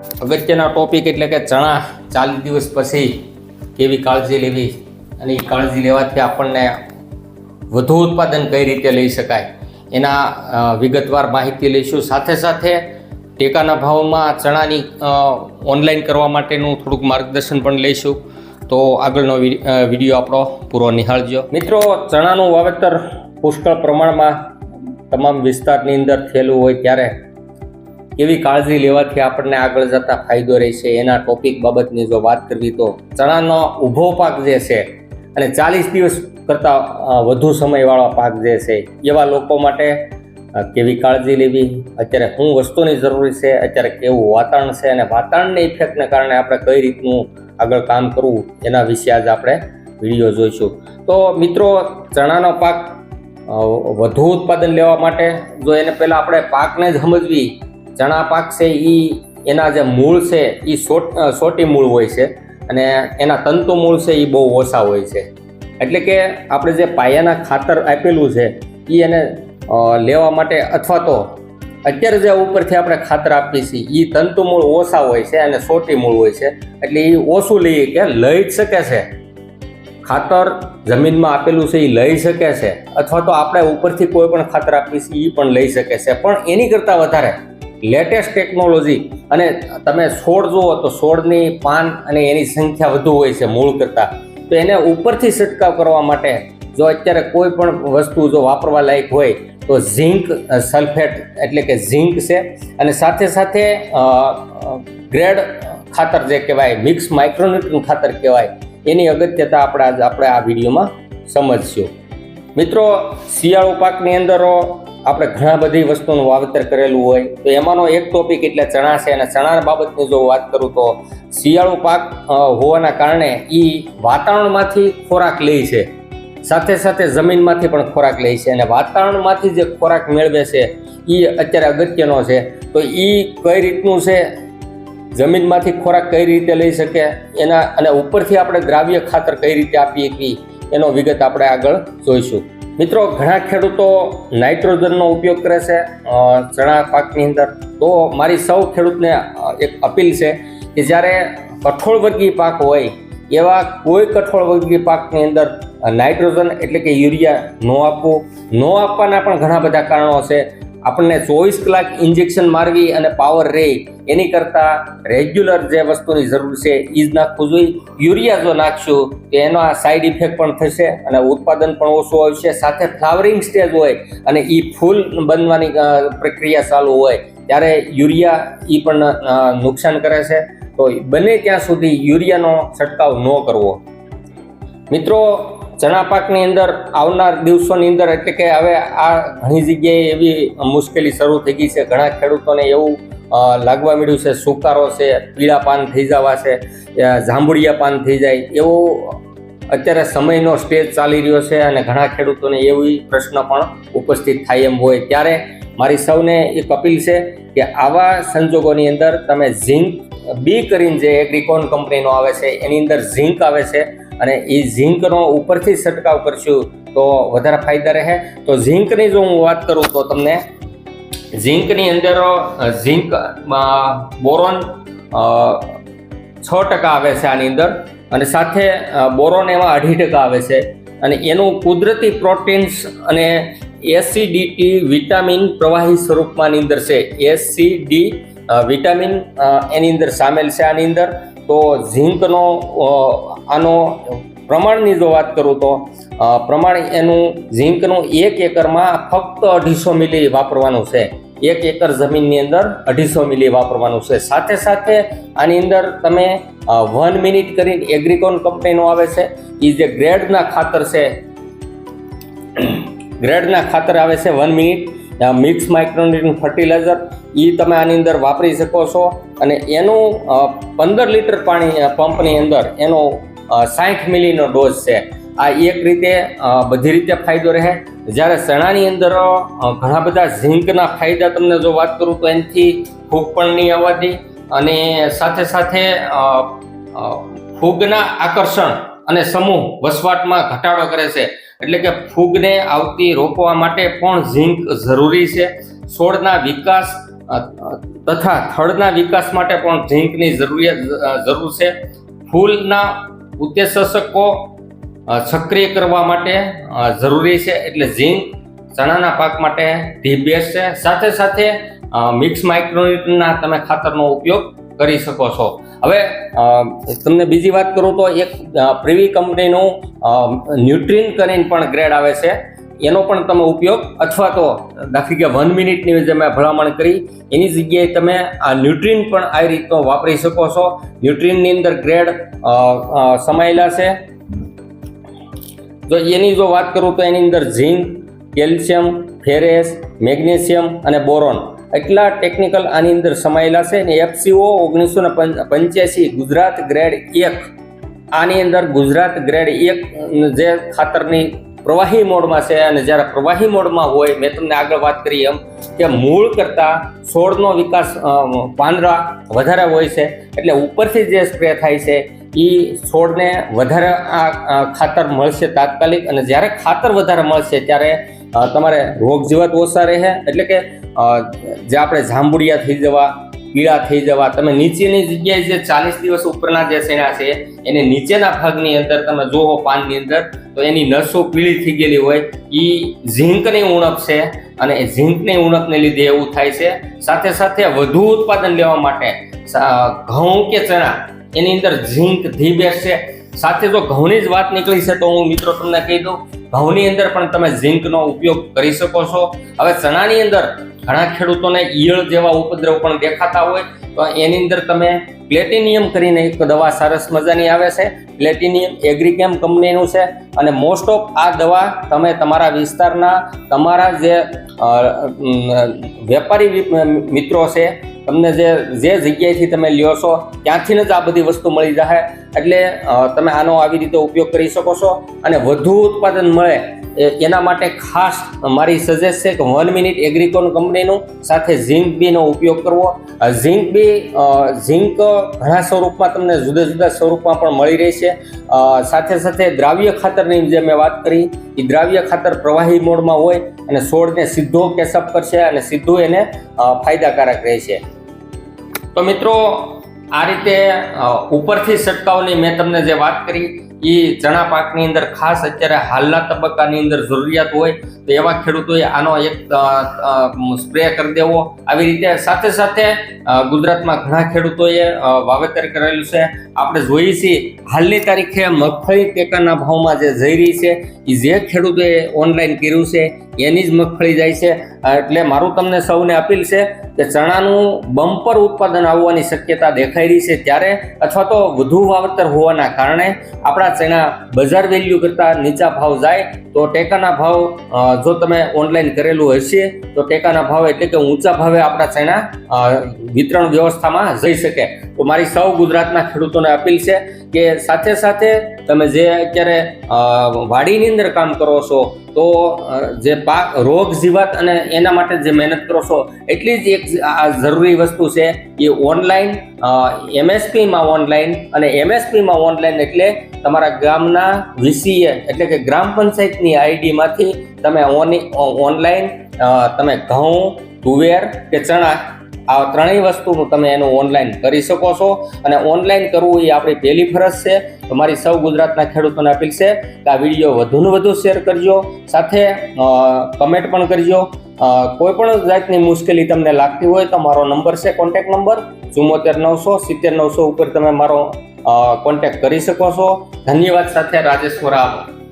અગત્યના ટોપિક એટલે કે ચણા ચાલીસ દિવસ પછી કેવી કાળજી લેવી અને એ કાળજી લેવાથી આપણને વધુ ઉત્પાદન કઈ રીતે લઈ શકાય એના વિગતવાર માહિતી લઈશું. સાથે સાથે ટેકાના ભાવમાં ચણાની ઓનલાઈન કરવા માટેનું થોડુંક માર્ગદર્શન પણ લઈશું. તો આગળનો વીડિયો આપણો પૂરો નિહાળજો. મિત્રો, ચણાનું વાવેતર પુષ્કળ પ્રમાણમાં તમામ વિસ્તારની અંદર થયેલું હોય ત્યારે કેવી કાળજી લેવાથી આપણને આગળ જતા ફાયદો રહેશે. એના ટોપિક બાબતની જો વાત કરવી તો ચણાનો ઊભો પાક જે છે અને ચાલીસ દિવસ કરતાં વધુ સમયવાળો પાક જે છે, એવા લોકો માટે કેવી કાળજી લેવી? અત્યારે શું વસ્તુની જરૂરી છે, અત્યારે કેવું વાતાવરણ છે અને વાતાવરણની ઇફેક્ટને કારણે આપણે કઈ રીતનું આગળ કામ કરવું, એના વિશે આજે આપણે વીડિયો જોઈશું. તો મિત્રો, ચણાનો પાક વધુ ઉત્પાદન લેવા માટે જો એને પહેલાં આપણે પાકને જ સમજવી ચણા પાક છે એ એના જે મૂળ છે એ સોટ મૂળ હોય છે અને એના તંતુ મૂળ છે એ બહુ ઓછા હોય છે. એટલે કે આપણે જે પાયાના ખાતર આપેલું છે એ એને લેવા માટે અથવા તો અત્યારે જે ઉપરથી આપણે ખાતર આપીએ છીએ એ તંતુ મૂળ ઓછા હોય છે અને સોટી મૂળ હોય છે, એટલે એ ઓછું લઈએ કે લઈ જ શકે છે. ખાતર જમીનમાં આપેલું છે એ લઈ શકે છે, અથવા તો આપણે ઉપરથી કોઈ પણ ખાતર આપીએ છીએ એ પણ લઈ શકે છે, પણ એની કરતાં વધારે લેટેસ્ટ ટેકનોલોજી અને તમે છોડ જુઓ તો છોડની પાન અને એની સંખ્યા વધુ હોય છે મૂળ કરતાં. તો એને ઉપરથી છંટકાવ કરવા માટે જો અત્યારે કોઈ પણ વસ્તુ જો વાપરવા લાયક હોય તો ઝીંક સલ્ફેટ એટલે કે ઝીંક છે અને સાથે સાથે ગ્રેડ ખાતર જે કહેવાય, મિક્સ માઇક્રોન્યુટ્રન ખાતર કહેવાય, એની અગત્યતા આપણે આજ આપણે આ વિડીયોમાં સમજશું. મિત્રો, શિયાળુ પાકની અંદર આપણે ઘણા બધી વસ્તુનું વાવેતર કરેલું હોય, તો એમાંનો એક ટોપિક એટલે ચણા છે અને ચણા બાબતની જો વાત કરું તો શિયાળુ પાક હોવાના કારણે એ વાતાવરણમાંથી ખોરાક લે છે. સાથે સાથે જમીનમાંથી પણ ખોરાક લે છે અને વાતાવરણમાંથી જે ખોરાક મેળવે છે એ અત્યારે અગત્યનો છે. તો એ કઈ રીતનું છે? જમીનમાંથી ખોરાક કઈ રીતે લઈ શકે? એના અને ઉપરથી આપણે દ્રાવ્ય ખાતર કઈ રીતે આપીએ કે એનો વિગત આપણે આગળ જોઈશું. મિત્રો, ઘણા ખેડૂતો નાઇટ્રોજનનો ઉપયોગ કરે છે ચણા પાકની અંદર. તો મારી સૌ ખેડૂતને એક અપીલ છે કે જ્યારે કઠોળ વર્ગીય પાક હોય, એવા કોઈ કઠોળ વર્ગીય પાકની અંદર નાઇટ્રોજન એટલે કે યુરિયા ન આપવું. ન આપવાના પણ ઘણા બધા કારણો છે. આપણને ચોવીસ કલાક ઇન્જેક્શન મારવી અને પાવર રહે એની કરતાં રેગ્યુલર જે વસ્તુની જરૂર છે એ જ નાખવું જોઈએ. યુરિયા જો નાખશું, તો એનો આ સાઈડ ઇફેક્ટ પણ થશે અને ઉત્પાદન પણ ઓછું આવશે સાથે ફ્લાવરિંગ સ્ટેજ હોય અને એ ફૂલ બનવાની પ્રક્રિયા ચાલુ હોય, ત્યારે યુરિયા એ પણ નુકસાન કરે છે. તો બને ત્યાં સુધી યુરિયાનો છંટકાવ ન કરવો. મિત્રો ચણા પાકની અંદર આવનાર દિવસોની અંદર એટલે કે હવે આ ઘણી જગ્યાએ એવી મુશ્કેલી શરૂ થઈ ગઈ છે. ઘણા ખેડૂતોને એવું લાગવા મળ્યું છે, સુકારો છે પીળા પાન થઈ જવા છે જાંબુડિયા પાન થઈ જાય. એવો અત્યારે સમયનો સ્ટેજ ચાલી રહ્યો છે અને ઘણા ખેડૂતોને એવી પ્રશ્ન પણ ઉપસ્થિત થાય એમ હોય. ત્યારે મારી સૌને એક અપીલ છે કે આવા સંજોગોની અંદર તમે ઝિંક બી કરીને જે એગ્રીકોન કંપનીનો આવે છે, એની અંદર ઝિંક આવે છે અને એ ઝીંકનો ઉપરથી છંટકાવ કરશું તો વધારે ફાયદા રહે. તો ઝીંકની જો હું વાત કરું તો તમને ઝીંકની અંદર ઝીંક બોરોન છ ટકા આવે છે આની અંદર અને સાથે બોરોન એમાં અઢી ટકા આવે છે. અને એનું કુદરતી પ્રોટીન્સ અને એસિડિટી વિટામિન પ્રવાહી સ્વરૂપમાંની અંદર છે. એસિડી વિટામિન એની અંદર સામેલ છે આની અંદર. તો ઝીંકનો આનો પ્રમાણની જો વાત કરું તો પ્રમાણ એનું ઝીંકનું એક એકરમાં ફક્ત અઢીસો મિલી વાપરવાનું છે. એક એકર જમીનની અંદર અઢીસો મિલી વાપરવાનું છે. સાથે સાથે આની અંદર તમે વન મિનિટ કરીને એગ્રીકોન કંપનીનું આવે છે. એ જે ગ્રેડના ખાતર છે, ગ્રેડના ખાતર આવે છે one minute. Mix micronutrient fertiliser એ તમે આની અંદર વાપરી શકો છો. અને એનું પંદર લીટર પાણી પંપની અંદર એનો સાઠ મિલીનો ડોઝ છે. આ એક રીતે બધી રીતે ફાયદો રહે. જ્યારે ચણાની અંદર ઘણા બધા ઝીંકના ફાયદા તમને જો વાત કરું તો એનાથી ફૂગ પણ નહીં આવવાથી. અને સાથે સાથે ફૂગના આકર્ષણ અને સમૂહ વસવાટમાં ઘટાડો કરે છે. એટલે કે ફૂગને આવતી રોકવા માટે પણ ઝીંક જરૂરી છે. છોડના વિકાસ તથા થડના વિકાસ માટે પણ ઝીંકની જરૂરિયાત જરૂર છે. ફૂલના ઉત્તેજકો સક્રિય કરવા માટે જરૂરી છે. એટલે ઝીંક ચણાના પાક માટે ધી બેસ્ટ છે. સાથે સાથે મિક્સ માઇક્રોન્યુટ્રનના તમે ખાતરનો ઉપયોગ કરી શકો છો. હવે તમને બીજી વાત કરું તો એક પ્રીવી કંપનીનું ન્યુટ્રીન કરીને પણ ગ્રેડ આવે છે. એનો પણ તમે ઉપયોગ અથવા તો દાખલી કે વન મિનિટની જે મેં ભલામણ કરી, એની જગ્યાએ તમે આ ન્યુટ્રીન પણ આ રીતનો વાપરી શકો છો. ન્યુટ્રીનની અંદર ગ્રેડ સમાયેલા છે. જો એની જો વાત કરું તો એની અંદર ઝીંક કેલ્શિયમ ફેરેસ મેગ્નેશિયમ અને બોરોન એટલા ટેકનિકલ આની અંદર સમાયેલા છે અને એફસીઓ ઓગણીસો ને પંચ્યાસી ગુજરાત ગ્રેડ એક. આની અંદર ગુજરાત ગ્રેડ એક જે ખાતરની પ્રવાહી મોડમાં છે અને જ્યારે પ્રવાહી મોડમાં હોય, મેં તમને આગળ વાત કરી એમ કે મૂળ કરતાં છોડનો વિકાસ પાંદરા વધારે હોય છે. એટલે ઉપરથી જે સ્પ્રે થાય છે એ છોડને વધારે આ ખાતર મળશે તાત્કાલિક અને જ્યારે ખાતર વધારે મળશે ત્યારે તમારે રોગ જીવાત ઓછા રહે. એટલે કે જે આપણે જાંબુડિયા થઈ જવા પીળા થઈ જવા. તમે નીચેની જગ્યાએ જે ચાલીસ દિવસ ઉપરના જે સેણા છે, એને નીચેના ભાગની અંદર તમે જોવો પાનની અંદર, તો એની નસો પીળી થઈ ગયેલી હોય. એ ઝીંકની ઉણપ છે અને એ ઝીંકની ઉણપને લીધે એવું થાય છે. સાથે સાથે વધુ ઉત્પાદન લેવા માટે ઘઉં કે ચણા, એની અંદર ઝીંક ધી બેસશે. સાથે જો ઘઉંની જ વાત નીકળી છે, તો હું મિત્રો તમને કહી દઉં ઘઉંની અંદર પણ તમે ઝીંકનો ઉપયોગ કરી શકો છો. હવે ચણાની અંદર ઘણા ખેડૂતોને ઈયળ જેવા ઉપદ્રવ પણ દેખાતા હોય, તો એની અંદર તમે પ્લેટિનિયમ કરીને એક દવા સરસ મજાની આવે છે. પ્લેટિનિયમ એગ્રીકેમ કંપનીનું છે અને મોસ્ટ ઓફ આ દવા તમે તમારા વિસ્તારના તમારા જે વેપારી મિત્રો છે તમને જે જે જગ્યાએથી તમે લ્યો છો, ત્યાંથી જ આ બધી વસ્તુ મળી જાય એટલે તમે આનો આવી રીતે ઉપયોગ કરી શકો છો. અને વધુ ઉત્પાદન મળે એના માટે ખાસ મારી સજેસ્ટ છે કે વન મિનિટ એગ્રીકોન કંપનીનું સાથે ઝીંક બીનો ઉપયોગ કરવો. ઝીંક બી ઝીંક ઘણા સ્વરૂપમાં તમને જુદા જુદા સ્વરૂપમાં પણ મળી રહેશે સાથે સાથે દ્રાવ્ય ખાતરની જે મેં વાત કરી એ દ્રાવ્ય ખાતર પ્રવાહી મોડમાં હોય અને છોડને સીધો કેસઅપ કરશે અને સીધું એને ફાયદાકારક રહેશે તો મિત્રો, આ રીતે ઉપરથી છંટકાવની મેં તમને જે વાત કરી એ ચણા પાકની અંદર ખાસ અત્યારે હાલના તબક્કાની અંદર જરૂરિયાત હોય તો એવા ખેડૂતોએ આનો એક સ્પ્રે કરી દેવો. આવી રીતે સાથે સાથે ગુજરાતમાં ઘણા ખેડૂતોએ વાવેતર કરેલું છે. આપણે જોઈએ છીએ, હાલની તારીખે મગફળી ટેકાના ભાવમાં જે જઈ રહી છે એ જે ખેડૂતોએ ઓનલાઈન કર્યું છે એની જ મગફળી જાય છે. એટલે મારું તમને સૌને અપીલ છે કે ચણાનું બમ્પર ઉત્પાદન આવવાની શક્યતા દેખાઈ રહી છે ત્યારે અથવા તો વધુ વાવતર હોવાના કારણે આપણા ચણા બજાર વેલ્યુ કરતાં નીચા ભાવ જાય. તો ટેકાના ભાવ જો તમે ઓનલાઈન કરેલું હશે, તો ટેકાના ભાવ એટલે કે ઊંચા ભાવે આપણા ચણા વિતરણ વ્યવસ્થામાં જઈ શકે. તો મારી સૌ ગુજરાતના ખેડૂતોને અપીલ છે કે સાથે સાથે તમે જે અત્યારે વાડીની અંદર કામ કરો છો તો જે પાક રોગ જીવાત અને એના માટે જે મહેનત કરો છો, એટલી જ એક આ જરૂરી વસ્તુ છે એ ઓનલાઈન એમએસપીમાં ઓનલાઈન અને એમએસપીમાં ઓનલાઈન એટલે તમારા ગામના વીસીએ એટલે કે ગ્રામ પંચાયતની આઈડીમાંથી તમે ઓની, ઓનલાઈન તમે ઘઉં, તુવેર કે ચણા આ ત્રણેય વસ્તુનું તમે એનું ઓનલાઈન કરી શકો છો. અને ઓનલાઈન કરવું એ આપણી પહેલી ફરજ છે. તો મારી સૌ ગુજરાતના ખેડૂતોને અપીલ છે કે આ વીડિયો વધુને વધુ શેર કરજો. સાથે કમેન્ટ પણ કરજો. કોઈ પણ જાતની મુશ્કેલી તમને લાગતી હોય તો મારો નંબર છે કોન્ટેક નંબર ચુમ્મોતેર નવસો સિત્તેર નવસો ઉપર તમે મારો કોન્ટેક કરી શકો છો. ધન્યવાદ સાથે રાજેશ વરાબ